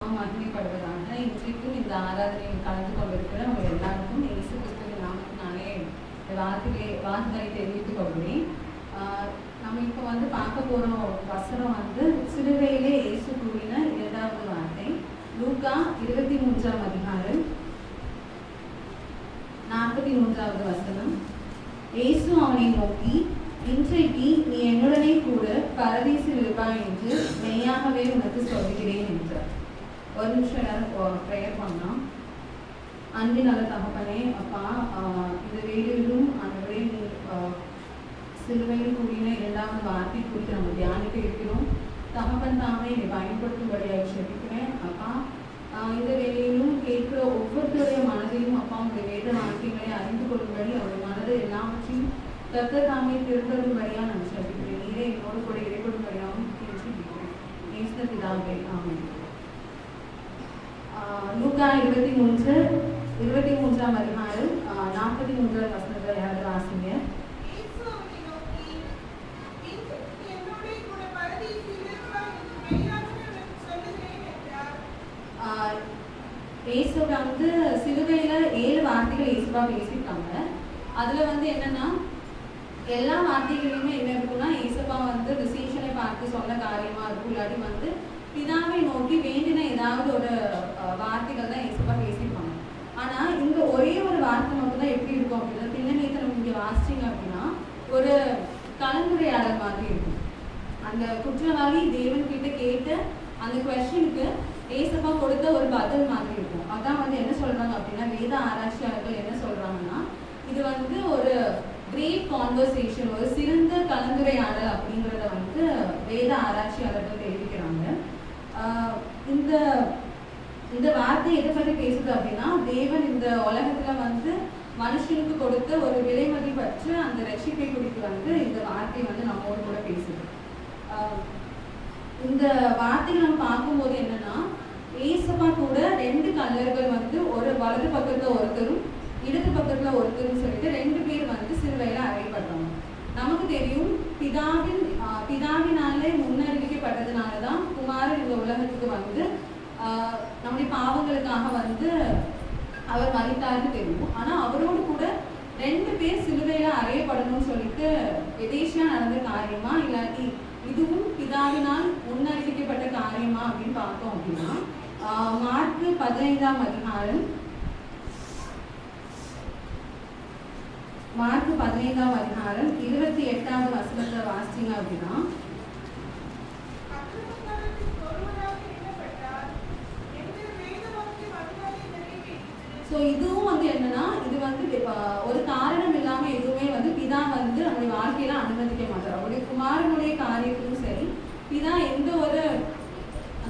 மகிமைப்படுவதாக இன்றைக்கும் இந்த ஆராதனையில் கலந்து கொண்டிருக்கிற உங்கள் எல்லாருக்கும் இயேசு கிறிஸ்துவின் நாமத்தினாலே இந்த வார்த்தையை வார்த்தைகளை தெரிவித்துக் கொள்கிறேன். ஆஹ் நம்ம இப்போ வந்து பார்க்க போகிற வசனம் வந்து சிறுவையிலே இயேசு கூறின இரண்டாவது வார்த்தை. லூக்கா இருபத்தி மூன்றாம் அதிகாரம் நாற்பத்தி மூன்றாவது வசனம். இயேசு அவனை நோக்கி இன்றைக்கு நீ என்னுடனே கூட பரதீசில் இருப்பாய் என்று மெய்யாகவே உனக்கு சொல்கிறேன் என்றார். ஒரு நிமிஷம் எல்லாரும் ப்ரேயர் பண்ணலாம். அன்பு நல்ல தகப்பனே அப்பா இந்த வேலையிலும் ஆண்டவரே சிலுவையில் கூடின இரண்டாவது வார்த்தை குறித்து நம்ம தியானிக்க இருக்கிறோம். தகப்பன் தாமே என்னை பயன்படுத்தும்படியாக செபிக்கிறேன் அப்பா. இந்த வேலையிலும் கேட்கிற ஒவ்வொருத்தருடைய மனதையும் அப்பா உங்களுடைய வேத வாக்கியங்களை அறிந்து கொள்ளும்படி அவருடைய மனதை எல்லாவற்றையும் கர்த்தர் தாமே திருத்தரும்படியாக நான் செபிக்கிறேன். நீரே என்னோடு கூட இடைப்படும்படியாகவும் செபிக்கிறேன். நேச பிதாவே லூக்கா இருபத்தி மூன்று இருபத்தி மூன்றாம் அதிகாரம் நாற்பத்தி மூன்றாம் வசனத்தை யாராவது வாசிங்க? இயேசு வந்து சிலுவையில ஏழு வார்த்தைகள் இயேசுவா பேசியிருக்காங்க. அதுல வந்து என்னன்னா எல்லா வார்த்தைகளுமே என்ன இருக்கும்னா இயேசுப்பா வந்து விசேஷனை பார்த்து சொன்ன காரியமா இருக்கும். இல்லாட்டி வந்து பிதாவை நோக்கி வேண்டின ஏதாவது ஒரு வார்த்தைகள் தான் இயேசுப்பா பேசியிருப்பாங்க. ஆனா இங்க ஒரே ஒரு வார்த்தை மட்டும் தான் எப்படி இருக்கும் அப்படின்னா பின்னணியத்தை நம்ம இங்க வாசிச்சிங்க அப்படின்னா ஒரு கலந்துரையாடல் மாதிரி இருக்கும். அந்த குற்றவாளி தேவன் கிட்ட கேட்ட அந்த கொஸ்டினுக்கு ஏசப்பா கொடுத்த ஒரு பதில் மாதிரி இருக்கும். அதான் வந்து என்ன சொல்றாங்க அப்படின்னா வேத ஆராய்ச்சியாளர்கள் என்ன சொல்றாங்கன்னா இது வந்து ஒரு கிரேட் கான்வர்சேஷன் ஒரு சிறந்த கலந்துரையாடல் அப்படிங்கிறத வந்து வேத ஆராய்ச்சியாளர்கள் இந்த இந்த வார்த்தை எதை பற்றி பேசுது அப்படின்னா தேவன் இந்த உலகத்துல வந்து மனுஷனுக்கு கொடுத்த ஒரு விலை மதிப்பற்ற அந்த ரட்சிப்பை குறித்து வந்து இந்த வார்த்தை வந்து நம்மோடு கூட பேசுது. இந்த வார்த்தையை நம்ம பார்க்கும்போது என்னன்னா ஏசப்பா கூட ரெண்டு கல்லர்கள் வந்து ஒரு வலது பக்கத்துல ஒருத்தரும் இடது பக்கத்துல ஒருத்தரும் சொல்லிட்டு ரெண்டு பேர் வந்து சிறுவையில அறையப்படுறாங்க. நமக்கு தெரியும் பிதாவின் பிதாவினாலே முன்னறிவிக்கப்பட்டதுனால தான் குமாரன் இந்த உலகத்துக்கு வந்து நம்முடைய பாவங்களுக்காக வந்து அவர் மறித்தாருன்னு தெரியும் ஆனால் அவரோடு கூட ரெண்டு பேர் சிலுவையில் அறையப்படணும்னு சொல்லிட்டு எதேச்சியா நடந்த காரியமா இல்லாட்டி இதுவும் பிதாவினால் முன்னறிவிக்கப்பட்ட காரியமா அப்படின்னு பார்த்தோம் அப்படின்னா ஆஹ் மார்க்கு பதினைந்தாம் அதிகாரம் மார்க்கு பதினைந்தாம் அதிகாரம் இருபத்தி எட்டாவது வசனத்தை வாசிச்சீங்க அப்படின்னா. ஸோ இதுவும் வந்து என்னன்னா இது வந்து ஒரு காரணம் இல்லாம எதுவுமே வந்து பிதா வந்து நம்முடைய வாழ்க்கையில அனுமதிக்க மாட்டார் அவருடைய குமாரனுடைய காரியத்திலும் சரி பிதா எந்த ஒரு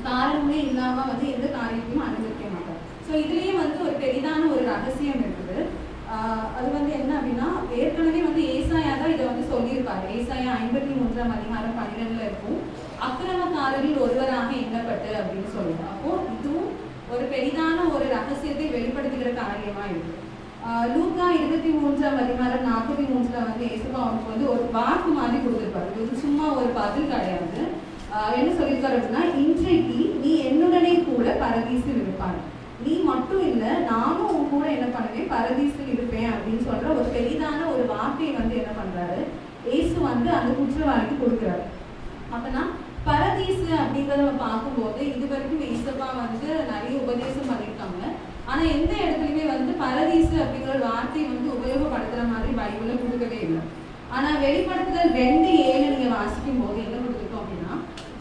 காரணமே இல்லாம வந்து எந்த காரியத்தையும் அனுமதிக்க மாட்டார் ஸோ இதுலயே வந்து ஒரு பெரிதான ஒரு ரகசியம் இருக்குது ஆஹ் அது வந்து என்ன அப்படின்னா ஏற்கனவே வந்து ஏசாயா தான் இதை வந்து சொல்லியிருப்பாரு ஏசாயா ஐம்பத்தி மூன்றாம் அதிகாரம் பன்னிரெண்டுல இருக்கும். அக்கிரமக்காரரில் ஒருவராக எண்ணப்பட்டு அப்படின்னு சொல்லுவோம். அப்போ இதுவும் ஒரு பெரிதான ஒரு ரகசியத்தை வெளிப்படுத்துகிற காரியமா இருக்கு. ஆஹ் லூக்கா இருபத்தி மூன்றாம் அதிகாரம் நாற்பத்தி மூன்றுல வந்து இயேசுபா அவனுக்கு வந்து ஒரு வாக்கு மாதிரி கொடுத்துருப்பாரு. இது சும்மா ஒரு பதில் கிடையாது. ஆஹ் என்ன சொல்லியிருக்காரு அப்படின்னா இன்றைக்கு நீ என்னுடனே கூட பரதீசில் இருப்பான் நீ மட்டும் இல்லை நானும் உன் கூட என்ன பண்ணுவேன்? பரதீசில் இருப்பேன். அப்படின்னு சொல்ற ஒரு பெரிதான ஒரு வார்த்தையை வந்து என்ன பண்றாரு? இயேசு வந்து அந்த குற்றவாளிக்கு கொடுக்குறாரு. அப்பனா பரதீசு அப்படிங்கிறத நம்ம பார்க்கும்போது இது வரைக்கும் ஏசப்பா வந்து நிறைய உபதேசம் பண்ணியிருக்காங்க. ஆனா எந்த இடத்துலையுமே வந்து பரதீசு அப்படிங்கிற ஒரு வார்த்தை வந்து உபயோகப்படுத்துற மாதிரி பைபிள்ல கொடுக்கவே இல்லை. ஆனா வெளிப்படுத்துதல் ரெண்டு ஏழு நீங்க வாசிக்கும் போது என்ன கொடுத்துருக்கோம் அப்படின்னா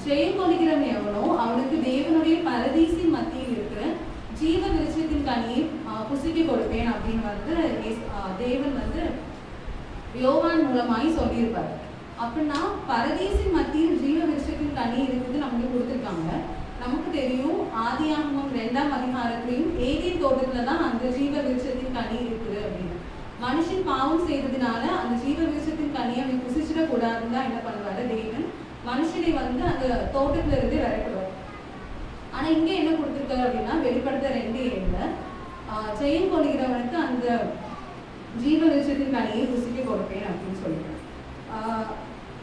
ஜெயம் கொள்கிறவன் எவனோ அவனுக்கு தேவனுடைய பரதீசின் மத்தியில் இருக்கிற ஜீவ விருட்சத்தின் கனியை புசுக்கி கொடுப்பேன் அப்படின்னு வந்து தேவன் வந்து யோவான் மூலமாய் சொல்லியிருப்பாரு. அப்படின்னா பரதேசின் மத்தியில் ஜீவ விருட்சத்தின் கனி இருக்குது நமக்கு கொடுத்துருக்காங்க. நமக்கு தெரியும் ஆதியாகமம் ரெண்டாம் அதிகாரத்திலையும் ஏதேன் தோட்டத்துல தான் அந்த ஜீவ விருட்சத்தின் கனி இருக்குது அப்படின்னு. மனுஷன் பாவம் செய்ததுனால அந்த ஜீவ விருட்சத்தின் கனியை அவன் குசிச்சிட கூடாதுன்னு தான் என்ன பண்ணுவாரு? தேவன் மனுஷனை வந்து அந்த தோட்டத்துல இருந்து விரட்டுவார். ஆனா இங்க என்ன கொடுத்துருக்காரு அப்படின்னா வெளிப்படுத்த ரெண்டு ஏழுல ஆஹ் ஜெயம் கொள்கிறவனுக்கு அந்த ஜீவ விஷயத்தின் கனியை ருசிக்க கொடுப்பேன் அப்படின்னு சொல்லுவேன்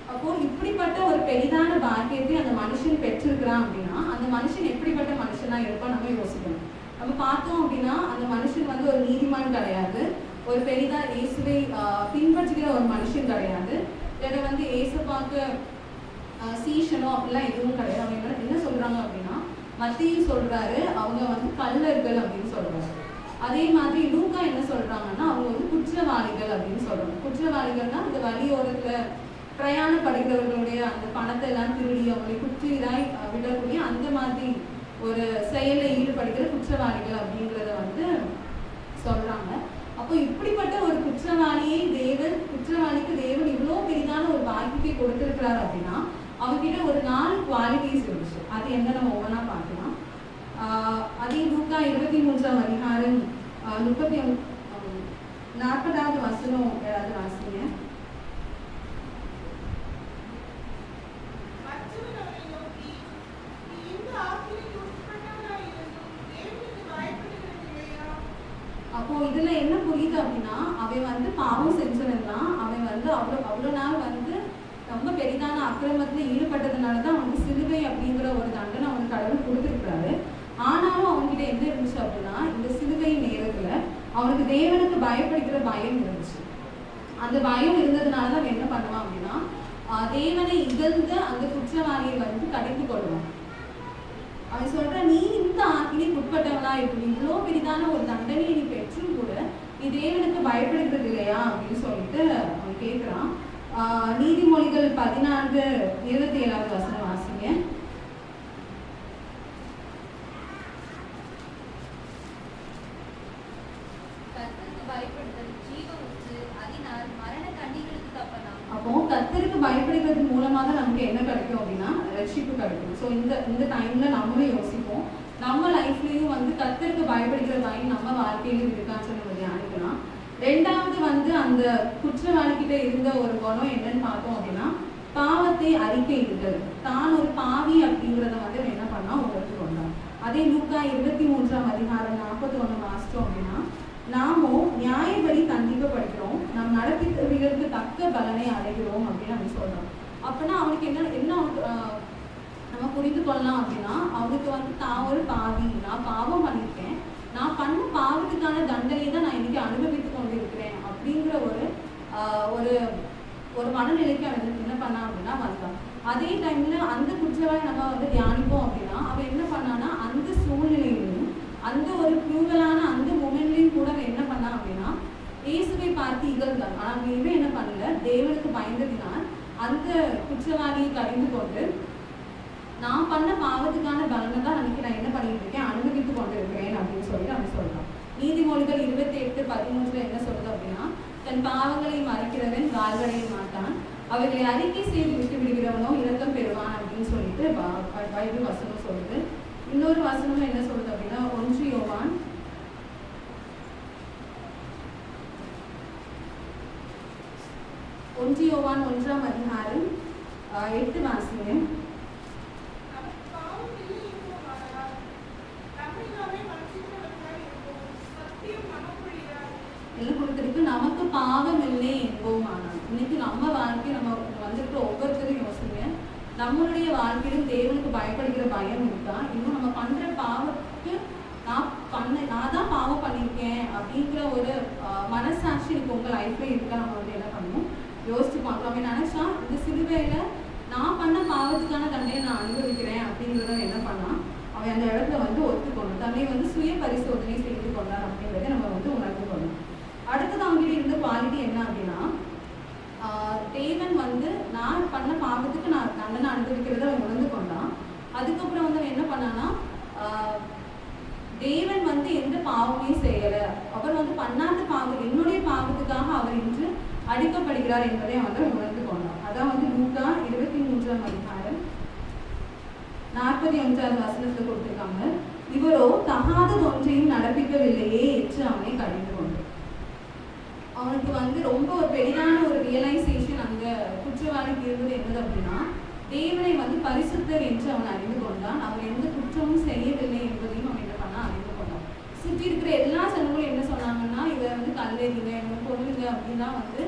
அப்போ இப்படிப்பட்ட ஒரு பெரிதான பாக்கியத்தை அந்த மனுஷன் பெற்றிருக்கிறான் அப்படின்னா அந்த மனுஷன் எப்படிப்பட்ட மனுஷனா மனுஷனா இருப்பான் நம்ம யோசிக்கணும். நம்ம பார்த்தோம் அப்படின்னா அந்த மனுஷன் வந்து ஒரு நீதிமான் கிடையாது. ஒரு பெரிதா இயேசுவை பின்பற்றுகிற ஒரு மனுஷன் கிடையாது. இல்லை வந்து ஏசப்பாக்கு சீஷனோ அப்படிலாம் எதுவும் கிடையாது. அவங்க என்ன- சொல்றாங்க அப்படின்னா மத்தியில் சொல்றாரு அவங்க வந்து கல்லர்கள் அப்படின்னு சொல்றாங்க அதே மாதிரி லூக்கா என்ன சொல்றாங்கன்னா அவங்க வந்து குற்றவாளிகள் அப்படின்னு சொல்றாங்க. குற்றவாளிகள்னா அந்த வழியோரத்துல பிரயாணப்படுகிறவர்களுடைய அந்த பணத்தை எல்லாம் திருடி அவங்களை குற்றிதாய் விடக்கூடிய அந்த மாதிரி ஒரு செயலில் ஈடுபடுகிற குற்றவாளிகள் அப்படிங்கிறத வந்து சொல்றாங்க. அப்போ இப்படிப்பட்ட ஒரு குற்றவாளியை தேவன் குற்றவாளிக்கு தேவன் இவ்வளோ பெரிதான ஒரு பாக்கியத்தை கொடுத்திருக்கிறார் அப்படின்னா அவங்ககிட்ட ஒரு நாலு குவாலிட்டிஸ் இருந்துச்சு. அது என்ன நம்ம ஒவ்வொன்றா பார்க்கலாம். அதே லூக்கா இருபத்தி மூன்றாம் அதிகாரம் முப்பத்தி நாற்பதாவது வசனம் ஏதாவது வாசிங்க? அப்போ இதுல என்ன புரியுது அப்படின்னா அவன் வந்து பாவம் செஞ்சவன் தான் அவன் வந்து அவ்வளோ அவ்வளோ நாள் வந்து ரொம்ப பெரிதான அக்கிரமத்துல ஈடுபட்டதுனால தான் அவனுக்கு சிலுவை அப்படிங்கிற ஒரு தண்டனை அவனுக்கு கடவுள் கொடுத்துருக்காரு ஆனாலும் அவன்கிட்ட என்ன இருந்துச்சு அப்படின்னா இந்த சிலுவை நேரத்துல அவனுக்கு தேவனுக்கு பயப்படுகிற பயம் இருந்துச்சு. அந்த பயம் இருந்ததுனால தான் அவன் என்ன பண்ணுவான் அப்படின்னா ஆஹ் தேவனை இகழ்ந்த அந்த குற்றவாளியை வந்து கடிந்து கொள்வான். அவன் சொல்ற நீ இந்த ஆக்கினைக்கு உட்பட்டவனா இருக்கு. இவ்வளோ பெரிதான ஒரு தண்டனையை நீ பெற்றும் கூட நீ தேவனுக்கு பயப்படுகிறது இல்லையா? அப்படின்னு சொல்லிட்டு அவன் கேட்குறான் நீதிமொழிகள் பதினான்கு இருபத்தி ஏழாவது வசனம் வாசிங்க கர்த்தருக்கு பயப்படுதல் ஜீவ ஊற்று அதனால் மரண கண்ணிகளுக்கு தப்பலாம் அப்போ கர்த்தருக்கு பயப்படுகிறது மூலமா தான் நமக்கு என்ன கிடைக்கும் அப்படின்னா ரட்சிப்பு கிடைக்கும் ஸோ இந்த டைமில் டைம்ல நம்மளும் யோசிப்போம். நம்ம லைஃப்லயும் வந்து கர்த்தருக்கு பயப்படுகிற பயம் நம்ம வாழ்க்கையிலும் இருக்கான்னு சொல்லி நம்ம தியானிக்கலாம். ரெண்டாவது வந்து அந்த குற்றவாளிக்கிட்ட இருந்த ஒரு குணம் என்னன்னு பார்த்தோம் அப்படின்னா பாவத்தை அறிக்கையிடுதல் தான் ஒரு பாவி அப்படிங்கிறத வந்து என்ன பண்ணா உணர்ந்து கொண்டான் அதே லூக்கா இருபத்தி மூன்றாம் அதிகாரம் நாற்பத்தி ஒண்ணு வாசிச்சோம் அப்படின்னா நாமோ நியாயப்படி தண்டிக்கப்படுகிறோம். நம் நடப்பித்தவைகளுக்கு தக்க பலனை அடைகிறோம் அப்படின்னு நம்ம சொல்றோம். அப்பனா அவனுக்கு என்ன என்ன சொல்லலாம் அப்படின்னா அவனுக்கு வந்து நான் ஒரு பாவி நான் பாவம் பண்ணியிருக்கேன். நான் பண்ண பாவத்துக்கான தண்டனை தான் நான் இன்னைக்கு அனுபவித்து கொண்டிருக்கிறேன் அப்படிங்கிற ஒரு ஆஹ், ஒரு ஒரு மனநிலைக்கு அவன் என்ன பண்ணான் அப்படின்னா வந்தான். அதே டைம்ல அந்த குற்றவாளி நம்ம வந்து தியானிப்போம் அப்படின்னா அவன் என்ன பண்ணான்னா அந்த சூழ்நிலையிலும் அந்த ஒரு க்ரூவலான அந்த உமன்லையும் கூட அவன் என்ன பண்ணான் அப்படின்னா இயேசுவை பார்த்து இகழ்ந்தான். ஆனால் அவன் இவன் என்ன பண்ணல தேவனுக்கு பயந்ததினால் அந்த குற்றவாளியை கடிந்து கொண்டு நான் பண்ண பாவத்துக்கான பலனை தான் அன்னைக்கு நான் என்ன பண்ணிட்டு இருக்கேன்? அனுபவித்து கொண்டு இருக்கிறேன் அப்படின்னு சொல்லிட்டு அவன் சொல்றான். நீதிமொழிகள் இருபத்தி எட்டு பதிமூணுல என்ன சொல்றது அப்படின்னா தன் பாவங்களை மறைக்கிறவன் வாழ்வடைய மாட்டான். அவைகளை அறிக்கை செய்து விட்டு விடுகிறவனோ இரக்கம் பெறுவான் அப்படின்னு சொல்லிட்டு ப- பைபிள் வசனம் சொல்லுது. இன்னொரு வசனம் என்ன சொல்றது அப்படின்னா ஒன்று யோவான் ஒன்று யோவான் ஒன்றாம் அதிகாரம் எட்டு வாசிங்க நமக்கு பாவம் இல்லை என்போமானால், நம்மை நாமே வஞ்சிக்கிறவர்களாய் இருப்போம். சத்தியம் நமக்குள்ளாய். எல்லாம் கொடுத்துருக்கு நமக்கு பாவம் இல்லை என்போமானால் இன்னைக்கு நம்ம வாழ்க்கை நம்ம வந்திருக்கிற ஒவ்வொருத்தரும் யோசிங்க நம்மளுடைய வாழ்க்கையிலும் தேவனுக்கு பயப்படுகிற பயம் இருக்கா இன்னும் நம்ம பண்ற பாவத்துக்கு நான் பண்ண நான் தான் பாவம் பண்ணியிருக்கேன் அப்படிங்கிற ஒரு ஆஹ், மனசாட்சி எனக்கு உங்க லைஃப்ல இருக்கா நம்ம வந்து என்ன பண்ணணும் யோசிச்சு பார்க்கலாம் அவன் நினைச்சா இந்த நான் பண்ண பாவத்துக்கான தண்டையை நான் அனுபவிக்கிறேன் அப்படிங்கிறத என்ன பண்ணான்? அவன் அந்த இடத்துல வந்து ஒத்துக்கணும் தன்னை வந்து சுய பரிசோதனை செய்து கொண்டான் அப்படிங்கிறத நம்ம வந்து உணர்ந்து கொள்ளணும் அடுத்தது அவங்ககிட்ட இருந்த குவாலிட்டி என்ன அப்படின்னா தேவன் வந்து நான் பண்ண பாவத்துக்கு நான் தண்டனை அனுபவிக்கிறத அவன் உணர்ந்து கொண்டான் அதுக்கப்புறம் வந்து அவன் என்ன பண்ணான்னா தேவன் வந்து எந்த பாவமே செய்யலை. அவர் வந்து பண்ணாத பாவம் என்னுடைய பாவத்துக்காக அவர் இன்று அடிக்கப்படுகிறார் என்பதை அவன் உணர்ந்து கொண்டான் அதான் வந்து லூக்கா இருபத்தி மூன்றாம் அதிகாரம் நாற்பத்தி அஞ்சாவது வசனத்தில் கொடுத்திருக்காங்க. இவரோ தகாதது ஒன்றையும் நடப்பிக்கவில்லையே என்று அவனை கடிந்து கொண்டு. அவனுக்கு வந்து ரொம்ப ஒரு பெரிதான ஒரு ரியலைசேஷன் அந்த குற்றவாளிக்கு இருந்தது என்னது அப்படின்னா தேவனை வந்து பரிசுத்தர் என்று அவன் அறிந்து கொண்டான். அவர் எந்த குற்றமும் செய்யவில்லை என்பதையும் அவன் என்ன பண்ணா அறிந்து கொண்டான். சுற்றி இருக்கிற எல்லா சனங்களும் என்ன சொன்னாங்கன்னா இவர் வந்து கல்லறிங்க இவங்க கொல்லுங்க அப்படின்னா வந்து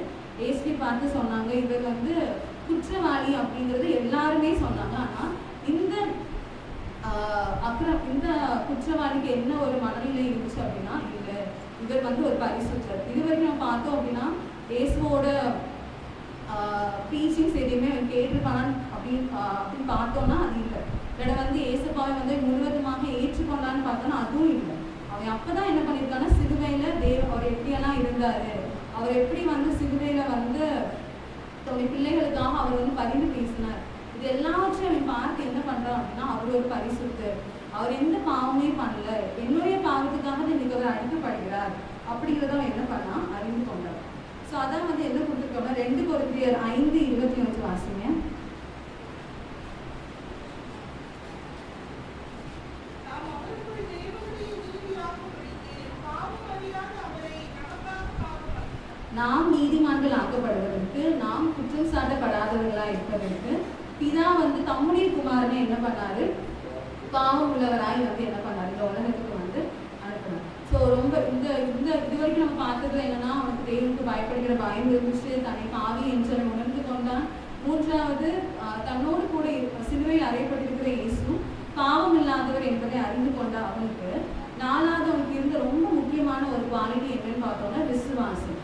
ஏசி பார்த்து சொன்னாங்க. இவர் வந்து குற்றவாளி அப்படிங்கிறது எல்லாருமே சொன்னாங்க. ஆனா இந்த ஆஹ் அப்புறம் இந்த குற்றவாளிக்கு என்ன ஒரு மனநிலை இருந்துச்சு அப்படின்னா இல்லை. இவர் வந்து ஒரு பரிசுத்தர். இதுவரைக்கும் நம்ம பார்த்தோம் அப்படின்னா இயேசுவோட டீச்சிங்ஸ் எதையுமே அவன் அப்படின்னு அப்படின்னு பார்த்தோம்னா அது இல்லை. இல்லை வந்து ஏசப்பாவை வந்து முழுவதுமாக ஏற்றுக்கொண்டான்னு பார்த்தோம்னா அதுவும் இல்லை. அவன் அப்பதான் என்ன பண்ணியிருக்கான்னா இருந்தாரு. அவர் எப்படி வந்து சிலுவையில வந்து தன்னுடைய பிள்ளைகளுக்காக அவர் வந்து பரிந்து பேசினார். இது எல்லாவற்றையும் அவன் பார்த்து என்ன பண்றான் அப்படின்னா அவர் ஒரு பரிசுத்தர் அவர் எந்த பாவமே பண்ணல. என்னுடைய பாவத்துக்காக இன்னைக்கு அவர் அழைக்கப்படுகிறார் அப்படிங்கிறத அவன் என்ன பண்ணான்? அறிந்து கொண்டார் ஸோ அதான் வந்து என்ன கொடுத்துருக்கோம்னா ரெண்டு பொருத்தியர் ஐந்து இருபத்தி ஒன்று வாசிங்க நாம் அவருக்குள் தேவனுடைய நீதியாகும்படிக்கு பாவம் அறியாத அவரை நமக்காக பாவம் நாம் நீதிமான்கள் ஆக்கப்படுவதற்கு நாம் குற்றம் சாட்டப்படாதவர்களா இருப்பதற்கு பிதா வந்து தம்முடைய குமாரனை என்ன பண்ணாரு? பாவம் உள்ளவராய் வந்து என்ன பண்ணாரு? இந்த உலகத்துக்கு வந்து அனுப்பினார். ஸோ ரொம்ப இந்த இந்த இது வரைக்கும் நம்ம பார்த்ததுல என்னன்னா அவனுக்கு தேவனுக்கு பயப்படுகிற பயம் இருந்துச்சு. தன்னை பாவி என்று உணர்ந்து கொண்டான். மூன்றாவது தன்னோடு கூட இருக்க- சிலுவையில் அறையப்பட்டிருக்கிற இயேசு பாவம் இல்லாதவர் என்பதை அறிந்து கொண்ட அவனுக்கு நாலாவது அவனுக்கு இருந்த ரொம்ப முக்கியமான ஒரு குவாலிட்டி என்னன்னு பார்த்தோம்னா விசுவாசம்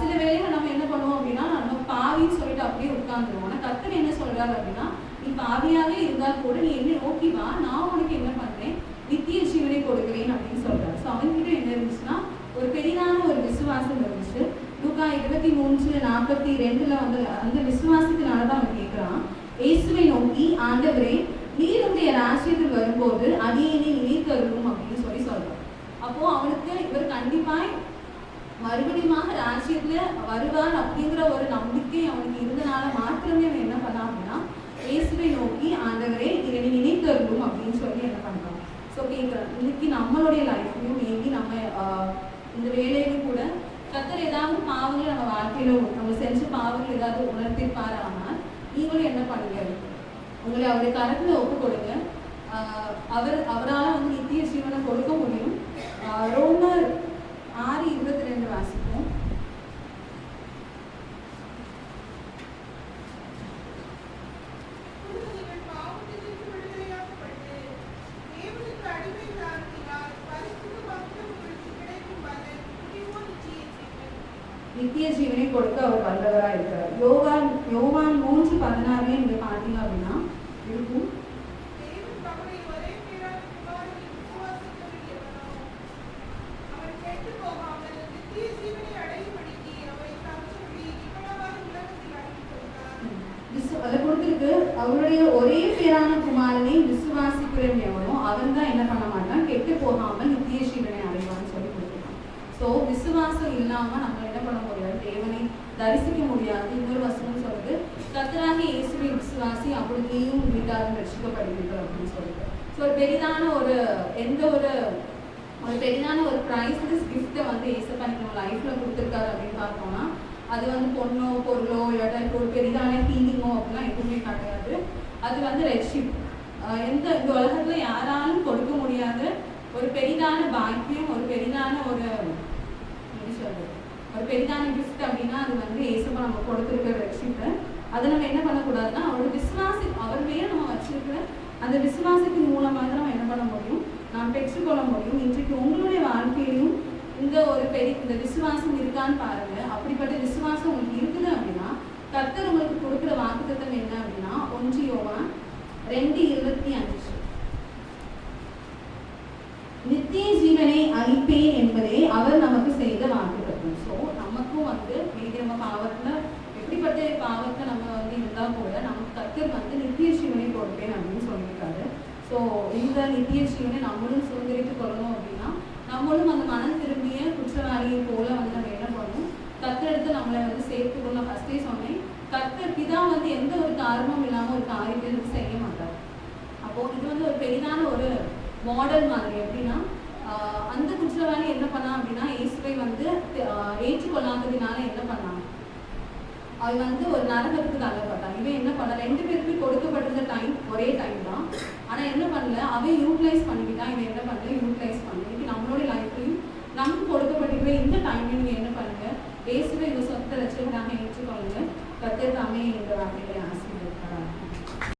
சில வேலைகள் நம்ம என்ன பண்ணுவோம் அப்படின்னா நம்ம பாவின்னு சொல்லிட்டு அப்படியே உட்காந்துருவோம் ஆனால் கத்தர் என்ன சொல்றாரு அப்படின்னா நீ பாவியாவே இருந்தால் கூட நீ என்ன ஓகேவா நான் உனக்கு என்ன பண்றேன்? நித்திய ஜீவனை கொடுக்குறேன் அப்படின்னு சொல்றாரு. ஸோ அவன்கிட்ட என்ன இருந்துச்சுன்னா ஒரு பெரிதான ஒரு விசுவாசம் இருந்துச்சு. லூக்கா இருபத்தி மூன்று நாற்பத்தி ரெண்டுல வந்து அந்த விசுவாசத்தினால தான் அவன் கேட்கிறான் இயேசுவை நோக்கி ஆண்டவரே நீர் உடைய ராஜ்யத்தில் வரும்போது அடியேனை நீர் கருவும் அப்படின்னு சொல்லி சொல்றான். அப்போ அவனுக்கு இவர் கண்டிப்பாய் மறுபடியுமாக ராஜ்யத்துல வருவார் அப்படிங்கிற ஒரு நம்பிக்கை அவனுக்கு இருந்தனால மாத்திரமே அவன் என்ன பண்ணான் அப்படின்னா இயேசுவை நோக்கி ஆண்டவரே இதை நீ நினைத்தருளும் அப்படின்னு சொல்லி என்ன பண்றான். ஸோ கேட்குறேன் இன்னைக்கு நம்மளுடைய லைஃப்லையும் மேபி நம்ம இந்த வேலையிலும் கூட கத்தர் ஏதாவது பாவங்கள் நம்ம வாழ்க்கையில நம்ம செஞ்ச பாவங்கள் ஏதாவது உணர்த்திருப்பார் ஆனால் நீங்களும் என்ன பண்ணுங்க? உங்களை அவருடைய கரத்துல ஒப்பு கொடுங்க. அவர் அவரால் வந்து நித்திய ஜீவனை கொடுக்க முடியும். ரோமர் ஆறு இருபத்தி ரெண்டு வாசிப்போம். நித்திய ஜீவனை கொடுக்க அவர் வல்லவராக இருக்கிறார் யோவான் யோவான் மூன்று பதினாறுல நீங்க பார்த்தீங்க அப்படின்னா இருக்கும் தேவன் தம்முடைய ஒரே பேரான குமாரனை விசுவாசிக்கிறவன் எவனோ, அவன் கெட்டுப் போகாமல் நித்திய ஜீவனை அடையும்படிக்கு அவரை தம்முடைய இவ்வளவான உலகத்தில் அனுப்பிக் கொடுத்தார். விசு அதை கொடுத்துருக்கு அவருடைய ஒரே பேரான குமாரனை விசுவாசிக்கிறவன் எவனோ அவன் தான் என்ன பண்ண மாட்டான்? கெட்டு போகாமல் நித்திய ஜீவனை அடைவான்னு சொல்லி கொடுத்துருக்கான். ஸோ விசுவாசம் இல்லாம நம்ம என்ன பண்ண முடியாது? தேவனை தரிசிக்க முடியாது. இன்னொரு வசனம் சொல்லுது கத்தராக இயேசுவை விசுவாசி அப்படி நீயும் வீட்டாரும் ரட்சிக்கப்படுவீர்கள் அப்படின்னு சொல்லிட்டு ஸோ ஒரு பெரிதான ஒரு எந்த ஒரு ஒரு பெரிதான ஒரு ப்ரைஸ்லெஸ் கிஃப்ட்டை வந்து ஏசப்பா நீங்கள் லைஃப்ல கொடுத்துருக்காரு அப்படின்னு பார்த்தோம்னா அது வந்து பொண்ணோ பொருளோ இல்லாட்டா இப்போ ஒரு பெரிதான தீங்குமோ அப்படிலாம் எதுவுமே கிடையாது. அது வந்து ரெட்ஷிப் எந்த இந்த உலகத்துல யாராலும் கொடுக்க முடியாத ஒரு பெரிதான பாக்கியம் ஒரு பெரிதான ஒரு எப்படி சொல்றது? ஒரு பெரிதான கிஃப்ட் அப்படின்னா அது வந்து ஏசப்பா நம்ம கொடுத்துருக்கிற ரெட்ஷிப்பு அதை நம்ம என்ன பண்ணக்கூடாதுன்னா அவரோட விசுவாசி அவர் மேல நம்ம வச்சிருக்கிற அந்த விசுவாசத்தின் மூலமாக தான் நம்ம என்ன பண்ண முடியும்? நாம் பெற்றுக்கொள்ள முடியும். இன்றைக்கு உங்களுடைய வாழ்க்கையிலும் இந்த ஒரு பெரிய இந்த விசுவாசம் இருக்கான்னு பாருங்க. அப்படிப்பட்ட விசுவாசம் உங்களுக்கு இருக்குது அப்படின்னா கர்த்தர் உங்களுக்கு கொடுக்குற வாக்குத்தத்தம் என்ன அப்படின்னா ஒன்று யோவா ரெண்டு இருபத்தி அஞ்சு. நித்திய ஜீவனை அளிப்பேன் என்பதே அவர் நமக்கு செய்த வாக்குத்தத்தம். ஸோ நமக்கும் வந்து மீதி நம்ம பாவத்துல எப்படிப்பட்ட பாவத்தை நம்ம வந்து இருந்தா கூட நமக்கு கர்த்தர் வந்து நித்திய ஜீவனை கொடுப்பேன் அப்படின்னு சொல்லியிருக்காரு. ஸோ இந்த நித்திய ஜீவனை நம்மளும் சுதந்திரித்து கொள்ளணும் அப்படின்னா நம்மளும் அந்த மனம் திரும்பிய குற்றவாளியை போல வந்து நம்ம என்ன பண்ணணும்? கத்தெடுத்து நம்மளை வந்து சேர்த்துக்கணும் நான் ஃபர்ஸ்டே சொன்னேன். கத்தர் பிதா வந்து எந்த ஒரு காரணமும் இல்லாம ஒரு காரியத்தை வந்து செய்ய மாட்டார். அப்போ இது வந்து ஒரு பெரிதான ஒரு மாடல் மாதிரி. எப்படின்னா ஆஹ் அந்த குற்றவாளி என்ன பண்ணா அப்படின்னா இயேசுவை வந்து ஏற்றுக்கொள்ளாததுனால என்ன பண்ணான்? அவன் வந்து ஒரு நரகத்துக்கு தள்ளப்பட்டான். இவன் என்ன பண்ண ரெண்டு பேருக்குமே கொடுக்கப்பட்டிருந்த டைம் ஒரே டைம் தான். ஆனா என்ன பண்ணல அவன் யூட்டிலைஸ் பண்ணிக்கிட்டான். இவன் என்ன பண்ணல யூட்டிலைஸ் பண்ணி இன்னைக்கு நம்மளோட லைஃப்லையும் நமக்கு கொடுக்கப்பட்டிருக்கிற என்ன பண்ணுங்க? இயேசுவை இந்த சொத்தை ரசிகராக ஏற்றுக்கொள்ளுங்க. கத்தர் தாமே இந்த வார்த்தைகளை ஆசீர்வதிப்பார்